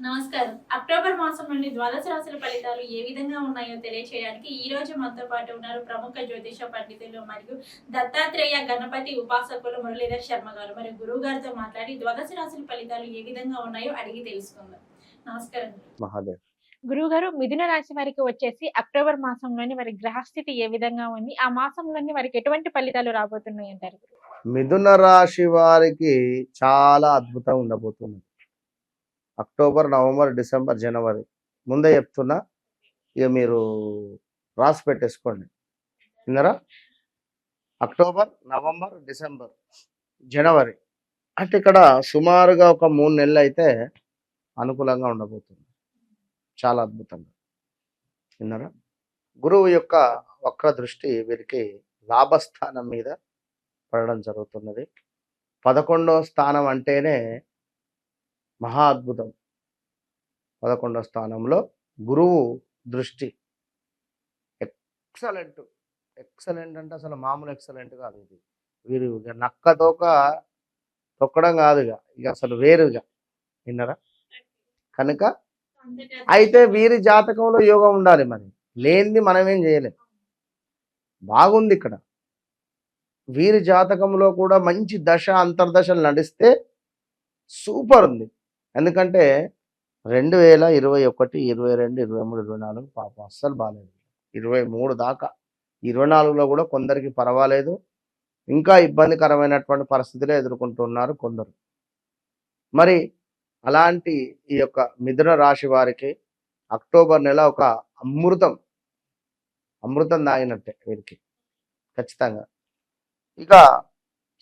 నమస్కారం. అక్టోబర్ మాసం నుండి ద్వాదశ రాశుల ఫలితాలు ఏ విధంగా ఉన్నాయో తెలియచేయడానికి ఈ రోజు మనతో పాటు ఉన్నారు ప్రముఖ జ్యోతిష పండితులు మరియు దత్తాత్రేయ గణపతి ఉపాసకులు మురళీధర్ శర్మ గారు. మరియు గురువు గారితో మాట్లాడి ద్వాదశ రాశుల ఫలితాలు ఏ విధంగా ఉన్నాయో అడిగి తెలుసుకుందాం. నమస్కారం మహాదేవ్. గురువుగారు మిథున రాశి వారికి వచ్చేసి అక్టోబర్ మాసంలోని వారి గ్రహస్థితి ఏ విధంగా ఉంది? ఆ మాసంలోని వారికి ఎటువంటి ఫలితాలు రాబోతున్నాయి అంటారు? మిథున రాశి వారికి చాలా అద్భుతం ఉండబోతుంది అక్టోబర్ నవంబర్ డిసెంబర్ జనవరి. ముందే చెప్తున్నా ఇక మీరు రాసి పెట్టేసుకోండి. విన్నారా? అక్టోబర్ నవంబర్ డిసెంబర్ జనవరి. అంటే ఇక్కడ సుమారుగా ఒక మూడు నెలలు అయితే అనుకూలంగా ఉండబోతుంది. చాలా అద్భుతంగా. విన్నారా? గురువు యొక్క వక్ర దృష్టి వీరికి లాభస్థానం మీద పడడం జరుగుతున్నది. పదకొండవ స్థానం అంటేనే మహా అద్భుతం పదకొండో స్థానంలో గురువు దృష్టి. ఎక్సలెంట్. ఎక్సలెంట్ అంటే అసలు మామూలు ఎక్సలెంట్ కాదు ఇది. వీరు ఇక నక్క తోక తొక్కడం కాదు ఇక. ఇక అసలు వేరుగా విన్నారా? కనుక అయితే వీరి జాతకంలో యోగం ఉండాలి మరి. లేనిది మనమేం చేయలేం. బాగుంది ఇక్కడ. వీరి జాతకంలో కూడా మంచి దశ అంతర్దశలు నడిస్తే సూపర్ ఉంది. ఎందుకంటే రెండు వేల ఇరవై ఒకటి ఇరవై రెండు ఇరవై మూడు ఇరవై నాలుగు పాపం అస్సలు బాగాలేదు ఇరవై మూడు దాకా. ఇరవై నాలుగులో కూడా కొందరికి పర్వాలేదు. ఇంకా ఇబ్బందికరమైనటువంటి పరిస్థితులే ఎదుర్కొంటున్నారు కొందరు. మరి అలాంటి ఈ యొక్క మిథున రాశి వారికి అక్టోబర్ నెల ఒక అమృతం. అమృతం తాగినట్టే వీరికి. ఖచ్చితంగా. ఇక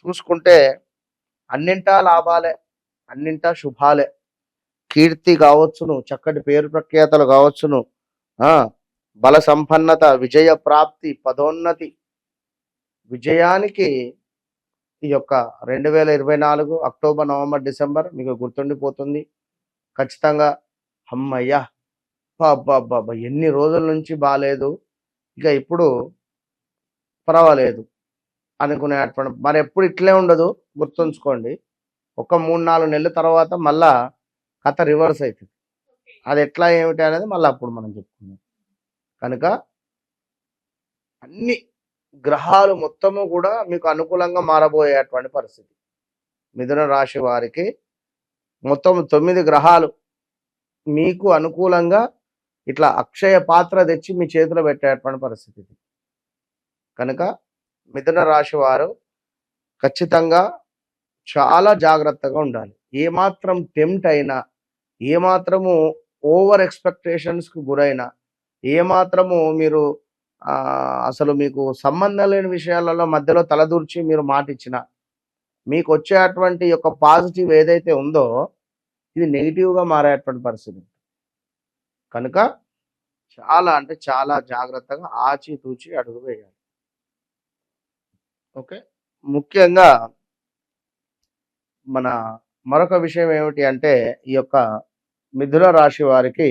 చూసుకుంటే అన్నింటా లాభాలే అన్నింటా శుభాలే. కీర్తి కావచ్చును చక్కటి పేరు ప్రఖ్యాతలు కావచ్చును. ఆ బల సంపన్నత విజయ ప్రాప్తి పదోన్నతి. విజయానికి ఈ యొక్క రెండు వేల ఇరవై నాలుగు అక్టోబర్ నవంబర్ డిసెంబర్ మీకు గుర్తుండిపోతుంది. ఖచ్చితంగా అమ్మయ్యా బాబా ఎన్ని రోజుల నుంచి బాగాలేదు ఇక ఇప్పుడు పర్వాలేదు అనుకునేటువంటి మరి ఎప్పుడు ఇట్లే ఉండదు గుర్తుంచుకోండి. ఒక మూడు నాలుగు నెలల తర్వాత మళ్ళా కథ రివర్స్ అవుతుంది అది ఎట్లా ఏమిటి అనేది మళ్ళీ అప్పుడు మనం చెప్పుకుందాం. కనుక అన్ని గ్రహాలు మొత్తము కూడా మీకు అనుకూలంగా మారబోయేటువంటి పరిస్థితి. మిథున రాశి వారికి మొత్తం తొమ్మిది గ్రహాలు మీకు అనుకూలంగా ఇట్లా అక్షయ పాత్ర తెచ్చి మీ చేతిలో పెట్టేటువంటి పరిస్థితి కనుక మిథున రాశి వారు ఖచ్చితంగా చాలా జాగ్రత్తగా ఉండాలి. ఏమాత్రం టెంప్ట్ అయినా ఏమాత్రము ఓవర్ ఎక్స్పెక్టేషన్స్కి గురైనా ఏమాత్రము మీరు అసలు మీకు సంబంధం లేని విషయాలలో మధ్యలో తలదూర్చి మీరు మాట ఇచ్చిన మీకు వచ్చేటువంటి యొక్క పాజిటివ్ ఏదైతే ఉందో ఇది నెగిటివ్గా మారేటువంటి పరిస్థితి. కనుక చాలా అంటే చాలా జాగ్రత్తగా ఆచితూచి అడుగు వేయాలి. ఓకే? ముఖ్యంగా మన మరొక విషయం ఏమిటి అంటే ఈ యొక్క మిథున రాశి వారికి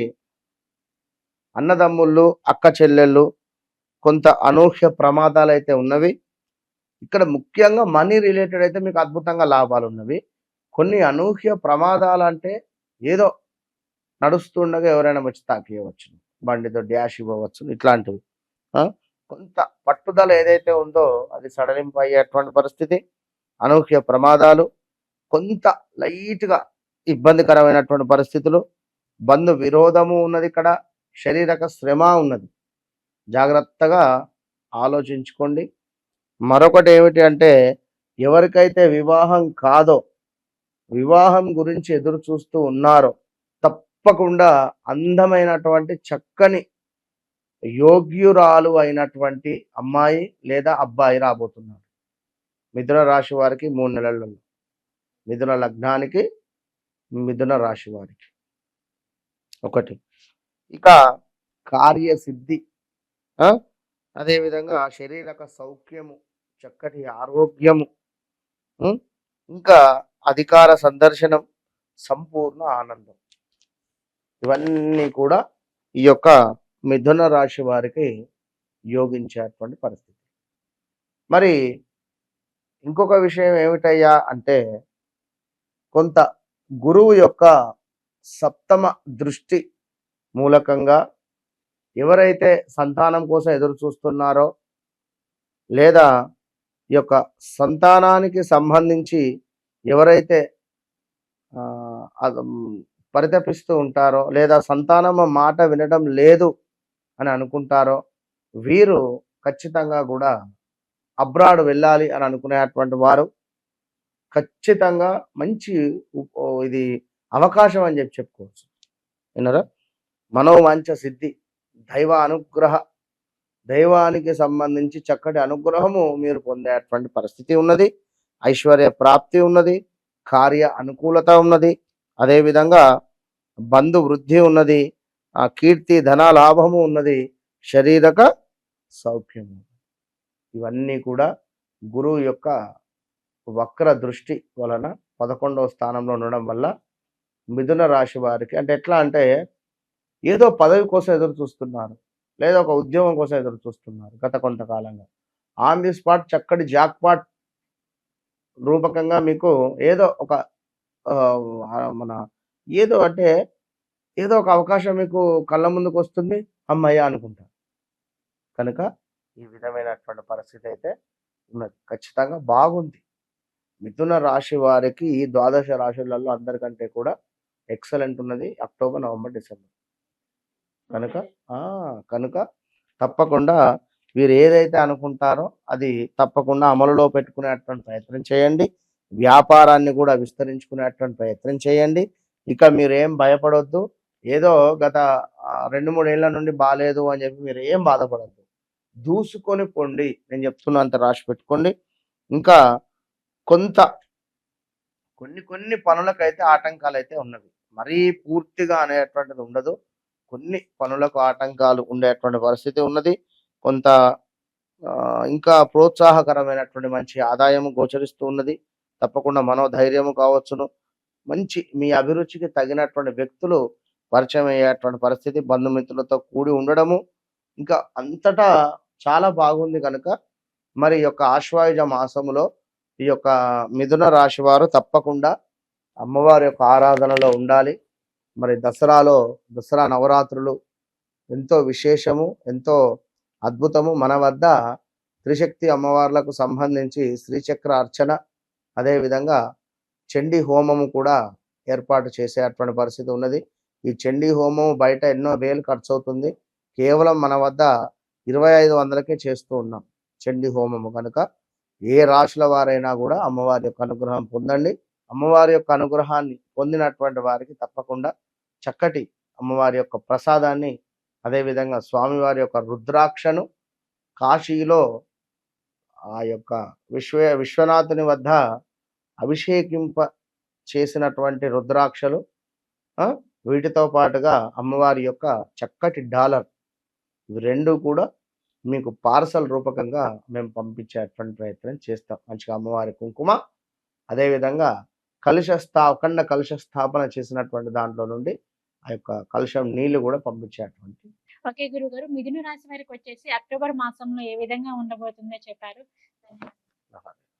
అన్నదమ్ముళ్ళు అక్క చెల్లెళ్ళు కొంత అనూహ్య ప్రమాదాలు అయితే ఉన్నవి. ఇక్కడ ముఖ్యంగా మనీ రిలేటెడ్ అయితే మీకు అద్భుతంగా లాభాలు ఉన్నవి. కొన్ని అనూహ్య ప్రమాదాలు అంటే ఏదో నడుస్తుండగా ఎవరైనా వచ్చి తాకేయవచ్చు. బండితో డ్యాష్ ఇవ్వవచ్చు. ఇట్లాంటివి. కొంత పట్టుదల ఏదైతే ఉందో అది సడలింపు అయ్యేటువంటి పరిస్థితి. అనూహ్య ప్రమాదాలు. కొంత లైట్గా ఇబ్బందికరమైనటువంటి పరిస్థితులు బంధు విరోధము ఉన్నది ఇక్కడ శరీరక శ్రమ ఉన్నది. జాగ్రత్తగా ఆలోచించుకోండి. మరొకటి ఏమిటి అంటే ఎవరికైతే వివాహం కాదో వివాహం గురించి ఎదురు చూస్తూ ఉన్నారో తప్పకుండా అందమైనటువంటి చక్కని యోగ్యురాలు అయినటువంటి అమ్మాయి లేదా అబ్బాయి రాబోతున్నారు. మిథున రాశి వారికి మూడు నెలలలో. మిథున లగ్నానికి మిథున రాశి వారికి ఒకటి. ఇక కార్యసిద్ధి. అదేవిధంగా శరీరక సౌఖ్యము చక్కటి ఆరోగ్యము ఇంకా అధికార సందర్శనం సంపూర్ణ ఆనందం. ఇవన్నీ కూడా ఈ యొక్క మిథున రాశి వారికి యోగించేటువంటి పరిస్థితి. మరి ఇంకొక విషయం ఏమిటయ్యా అంటే కొంత గురువు యొక్క సప్తమ దృష్టి మూలకంగా ఎవరైతే సంతానం కోసం ఎదురు చూస్తున్నారో లేదా ఈ యొక్క సంతానానికి సంబంధించి ఎవరైతే పరితపిస్తూ ఉంటారో లేదా సంతానం మాట వినడం లేదు అని అనుకుంటారో వీరు ఖచ్చితంగా కూడా అబ్రాడ్ వెళ్ళాలి అని అనుకునేటువంటి వారు ఖచ్చితంగా మంచి ఇది అవకాశం అని చెప్పి చెప్పుకోవచ్చు. విన్నారా? మనోవాంఛ సిద్ధి దైవ అనుగ్రహ దైవానికి సంబంధించి చక్కటి అనుగ్రహము మీరు పొందేటువంటి పరిస్థితి ఉన్నది. ఐశ్వర్య ప్రాప్తి ఉన్నది. కార్య అనుకూలత ఉన్నది. అదేవిధంగా బంధు వృద్ధి ఉన్నది. ఆ కీర్తి ధన లాభము ఉన్నది. శరీరక సౌఖ్యము. ఇవన్నీ కూడా గురువు యొక్క వక్ర దృష్టి వలన పదకొండవ స్థానంలో ఉండడం వల్ల మిథున రాశి వారికి అంటే ఎట్లా అంటే ఏదో పదవి కోసం ఎదురు చూస్తున్నారు. లేదా ఒక ఉద్యోగం కోసం ఎదురు చూస్తున్నారు గత కొంతకాలంగా. ఆన్ ది స్పాట్ చక్కటి జాక్పాట్ రూపకంగా మీకు ఏదో ఒక మన ఏదో అంటే ఏదో ఒక అవకాశం మీకు కళ్ళ ముందుకు వస్తుంది అమ్మయ్య అనుకుంటారు కనుక ఈ విధమైనటువంటి పరిస్థితి అయితే ఉన్నది. ఖచ్చితంగా బాగుంది. మిథున రాశి వారికి ఈ ద్వాదశ రాశులలో అందరికంటే కూడా ఎక్సలెంట్ ఉన్నది అక్టోబర్ నవంబర్ డిసెంబర్. కనుక ఆ కనుక తప్పకుండా వీరు ఏదైతే అనుకుంటారో అది తప్పకుండా అమలులో పెట్టుకునేటువంటి ప్రయత్నం చేయండి. వ్యాపారాన్ని కూడా విస్తరించుకునేటువంటి ప్రయత్నం చేయండి. ఇక మీరు ఏం భయపడొద్దు. ఏదో గత రెండు మూడేళ్ళ నుండి బాగాలేదు అని చెప్పి మీరు ఏం బాధపడద్దు. దూసుకొని పొండి. నేను చెప్తున్నంత రాసి పెట్టుకోండి. ఇంకా కొంత కొన్ని కొన్ని పనులకైతే ఆటంకాలు అయితే ఉన్నవి. మరీ పూర్తిగా అనేటువంటిది ఉండదు. కొన్ని పనులకు ఆటంకాలు ఉండేటువంటి పరిస్థితి ఉన్నది. కొంత ఇంకా ప్రోత్సాహకరమైనటువంటి మంచి ఆదాయము గోచరిస్తూ ఉన్నది. తప్పకుండా మనోధైర్యము కావచ్చును. మంచి మీ అభిరుచికి తగినటువంటి వ్యక్తులు పరిచయం అయ్యేటువంటి పరిస్థితి బంధుమిత్రులతో కూడి ఉండడము ఇంకా అంతటా చాలా బాగుంది కనుక. మరి యొక్క ఆశ్వాయుజ మాసములో ఈ యొక్క మిథున రాశి వారు తప్పకుండా అమ్మవారి యొక్క ఆరాధనలో ఉండాలి. మరి దసరాలో దసరా నవరాత్రులు ఎంతో విశేషము ఎంతో అద్భుతము. మన వద్ద త్రిశక్తి అమ్మవార్లకు సంబంధించి శ్రీచక్ర అర్చన అదేవిధంగా చండీ హోమము కూడా ఏర్పాటు చేసేటువంటి పరిస్థితి ఉన్నది. ఈ చండీ హోమం బయట ఎన్నో వేలు ఖర్చు అవుతుంది కేవలం మన వద్ద ఇరవై ఐదు వందలకే చేస్తూ ఉన్నాం చండీ హోమము కనుక. ఏ రాశుల వారైనా కూడా అమ్మవారి యొక్క అనుగ్రహం పొందండి. అమ్మవారి యొక్క అనుగ్రహాన్ని పొందినటువంటి వారికి తప్పకుండా చక్కటి అమ్మవారి యొక్క ప్రసాదాన్ని అదేవిధంగా స్వామివారి యొక్క రుద్రాక్షను కాశీలో ఆ యొక్క విశ్వ విశ్వనాథుని వద్ద అభిషేకింప చేసినటువంటి రుద్రాక్షలు వీటితో పాటుగా అమ్మవారి యొక్క చక్కటి డాలర్. ఇవి రెండు కూడా మీకు పార్సల్ రూపకంగా మేము పంపించేటువంటి ప్రయత్నం చేస్తాం. మంచిగా అమ్మవారి కుంకుమ అదేవిధంగా కలుష స్థా అఖండ కలుష స్థాపన చేసినటువంటి దాంట్లో నుండి ఆ యొక్క కలుషం నీళ్ళు కూడా పంపించేటువంటి ఓకే గురువు గారు మిథున రాశి వారికి వచ్చేసి అక్టోబర్ మాసంలో ఏ విధంగా ఉండబోతుందో చెప్పారు.